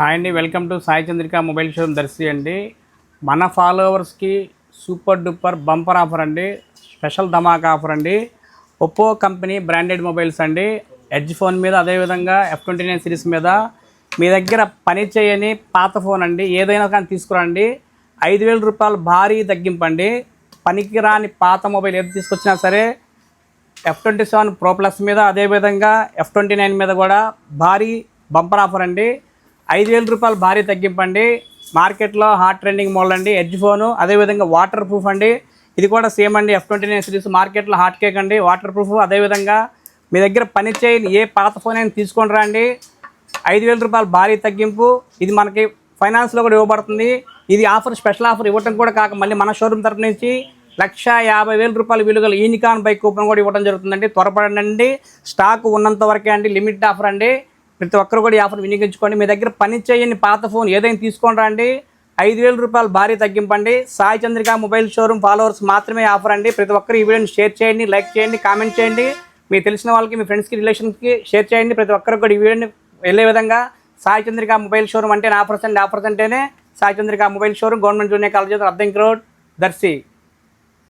Hi అండి welcome to Sai Chandrika mobile showroom Darsi అండి. మన ఫాలోవర్స్కి సూపర్ డూపర్ బంపర్ ఆఫర్ అండి స్పెషల్ ధమాకా ఆఫర్ అండి. ఒప్పో కంపెనీ బ్రాండెడ్ మొబైల్స్ అండి. ఎడ్జ్ ఫోన్ మీద అదేవిధంగా ఎఫ్ ట్వంటీ నైన్ సిరీస్ మీద. మీ దగ్గర పని చేయని పాత ఫోన్ అండి ఏదైనా కానీ తీసుకురండి. ఐదు వేల రూపాయలు భారీ తగ్గింపండి పనికిరాని పాత మొబైల్ ఏది తీసుకొచ్చినా సరే F twenty seven pro plus మీద అదేవిధంగా ఎఫ్ ట్వంటీ నైన్ మీద కూడా భారీ బంపర్ ఆఫర్ అండి. ఐదు వేల రూపాయలు భారీ తగ్గింపండి. మార్కెట్లో హాట్ ట్రెండింగ్ మోడల్ అండి. ఎడ్జ్ ఫోను అదేవిధంగా వాటర్ ప్రూఫ్ అండి. ఇది కూడా సేమ్ అండి ఎఫ్ ట్వంటీ నైన్ సిరీస్ మార్కెట్లో హాట్ కేక్ అండి. వాటర్ ప్రూఫ్ అదేవిధంగా మీ దగ్గర పని చేయని ఏ పాత ఫోన్ అయినా తీసుకొని రండి. ఐదు వేల రూపాయలు భారీ తగ్గింపు. ఇది మనకి ఫైనాన్స్లో కూడా ఇవ్వబడుతుంది. ఇది ఆఫర్ స్పెషల్ ఆఫర్ ఇవ్వటం కూడా కాక మళ్ళీ మన షోరూమ్ తరపు నుంచి లక్ష యాభై వేల రూపాయల విలువల ఈనికాన్ బైక్ కూపన్ కూడా ఇవ్వడం జరుగుతుందండి. త్వరపడండి. స్టాక్ ఉన్నంత వరకే అండి. లిమిట్ ఆఫర్ అండి. ప్రతి ఒక్కరు కూడా ఈ ఆఫర్ వినియోగించుకోండి. మీ దగ్గర పని చేయని పాత ఫోన్ ఏదైనా తీసుకొని రండి. ఐదు వేల రూపాయలు భారీ తగ్గింపండి. Sai Chandrika mobile showroom followers మాత్రమే ఆఫర్ అండి. ప్రతి ఒక్కరు ఈ వీడియోని షేర్ చేయండి లైక్ చేయండి కామెంట్ చేయండి. మీ తెలిసిన వాళ్ళకి మీ ఫ్రెండ్స్కి రిలేషన్స్కి షేర్ చేయండి. ప్రతి ఒక్కరికి కూడా ఈ వీడియోని వెళ్ళే విధంగా సాయి చంద్రిక మొబైల్ షోరూమ్ అంటే ఆఫర్స్ అండి. ఆఫర్స్ అంటేనే Sai Chandrika mobile showroom government junior college అర్థం రోడ్ దర్శి.